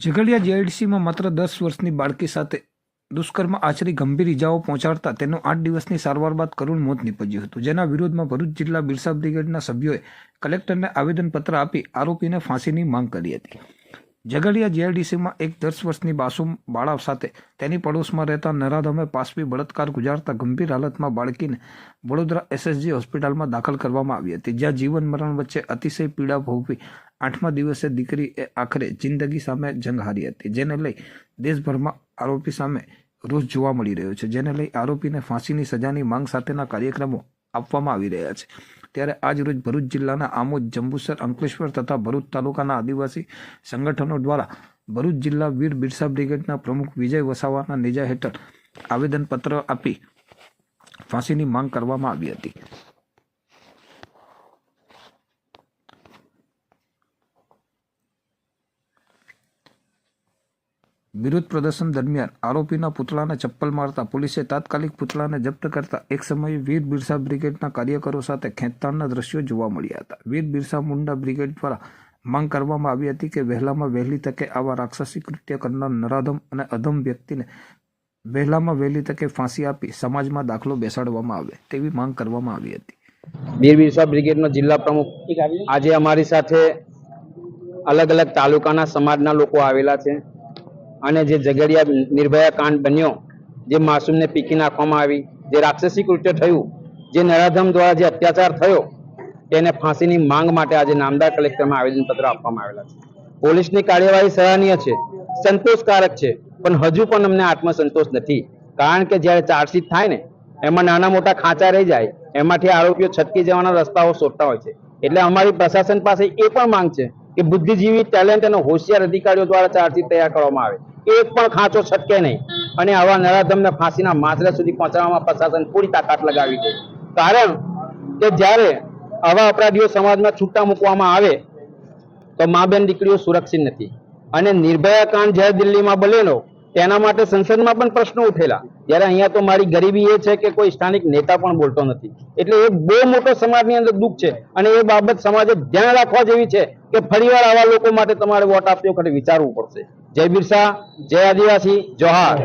ઝઘડિયા જીઆઈડીસીમાં માત્ર દસ વર્ષની બાળકી સાથે દુષ્કર્મ આચરી ગંભીર ઇજાઓ પહોંચાડતા તેનું આઠ દિવસની સારવાર બાદ કરુણ મોત નીપજ્યું હતું. જેના વિરોધમાં ભરૂચ જિલ્લા બિરસા બ્રિગેડના સભ્યોએ કલેક્ટરને આવેદનપત્ર આપી આરોપીને ફાંસીની માંગ કરી હતી. ઝઘડિયા જીઆઈડીસીમાં એક દસ વર્ષની બાસુમ બાળા સાથે તેની પડોશમાં રહેતા નરાધમે પાસવી બળાત્કાર ગુજારતા ગંભીર હાલતમાં બાળકીને વડોદરા એસએસજી હોસ્પિટલમાં દાખલ કરવામાં આવી હતી, જ્યાં જીવન મરણ વચ્ચે અતિશય પીડા ભોગવી આઠમા દિવસે દીકરીએ આખરે જિંદગી સામે જંગ હારી હતી, જેને લઈ દેશભરમાં આરોપી સામે રોષ જોવા મળી રહ્યો છે, જેને લઈ આરોપીને ફાંસીની સજાની માંગ સાથેના કાર્યક્રમો આપવામાં આવી રહ્યા છે. ત્યારે આજ રોજ ભરૂચ જિલ્લાના આમોદ, જંબુસર, અંકલેશ્વર તથા ભરૂચ તાલુકાના આદિવાસી સંગઠનો દ્વારા ભરૂચ જિલ્લા વીર બિરસા બ્રિગેડના પ્રમુખ વિજય વસાવાના નેજા હેઠળ આવેદનપત્ર આપી ફાંસીની માંગ કરવામાં આવી હતી. વિરોધ પ્રદર્શન દરમિયાન આરોપીના પુતળાને ચપ્પલ મારતા પોલીસે તાત્કાલિક પુતળાને જપ્ત કરતા એક સમયે વીર બિરસા બ્રિગેડના કાર્યકરો સાથે ખેંચતાણના દ્રશ્યો જોવા મળ્યા હતા. વીર બિરસા મુંડા બ્રિગેડ દ્વારા માંગ કરવામાં આવી હતી કે વહેલામાં વહેલી તકે આવા રાક્ષસી કૃત્ય કરનાર નરાધમ અને અધમ વ્યક્તિને વહેલામાં વહેલી તકે ફાંસી આપી સમાજમાં દાખલો બેસાડવામાં આવે તેવી માંગ કરવામાં આવી હતી. વીર બિરસા બ્રિગેડનો જિલ્લા પ્રમુખ આજે અમારી સાથે અલગ અલગ તાલુકાના સમાજના લોકો આવેલા છે. અને જે ઝઘડિયા નિર્ભયા કાંડ બન્યો, જે માસૂમને પીકી નાખવામાં આવી, જે રાક્ષસી કૃત્ય થયું, જે નરાધમ દ્વારા જે અત્યાચાર થયો, તેને ફાંસીની માંગ માટે આજે નામદાર કલેક્ટરમાં આવેદનપત્ર આપવામાં આવેલા છે. પોલીસની કાર્યવાહી સરાહનીય છે, સંતોષકારક છે, પણ હજુ પણ અમને આત્મસંતોષ નથી. કારણ કે જ્યારે ચાર્જશીટ થાય ને, એમાં નાના મોટા ખાંચા રહી જાય, એમાંથી આરોપીઓ છટકી જવાના રસ્તાઓ શોધતા હોય છે. એટલે અમારી પ્રશાસન પાસે એ પણ માંગ છે કે બુદ્ધિજીવી ટેલેન્ટ અને હોશિયાર અધિકારીઓ દ્વારા ચાર્જશીટ તૈયાર કરવામાં આવે. એક પણ ખાંચો છટકે નહીં. અને આવા નરાધમને ફાંસીના માસરે સુધી પહોંચાડવામાં પ્રશાસન પૂરી તાકાત લગાવી દે. કારણ કે જ્યારે આવા અપરાધીઓ સમાજમાં છૂટા મૂકવામાં આવે, તો મા બેન દીકરીઓ સુરક્ષિત નથી. અને નિર્ભયા કાંડ જ્યારે દિલ્હીમાં બનેલો તેના માટે સંસદમાં પણ પ્રશ્નો ઉઠેલા. જ્યારે અહીંયા તો મારી ગરીબી એ છે કે કોઈ સ્થાનિક નેતા પણ બોલતો નથી. એટલે એ બહુ મોટો સમાજની અંદર દુઃખ છે અને એ બાબત સમાજે ધ્યાન રાખવા જેવી છે કે ફરીવાર આવા લોકો માટે તમારે વોટ આપતી વખતે વિચારવું પડશે. જય બિરસા, જય આદિવાસી, જોહાર.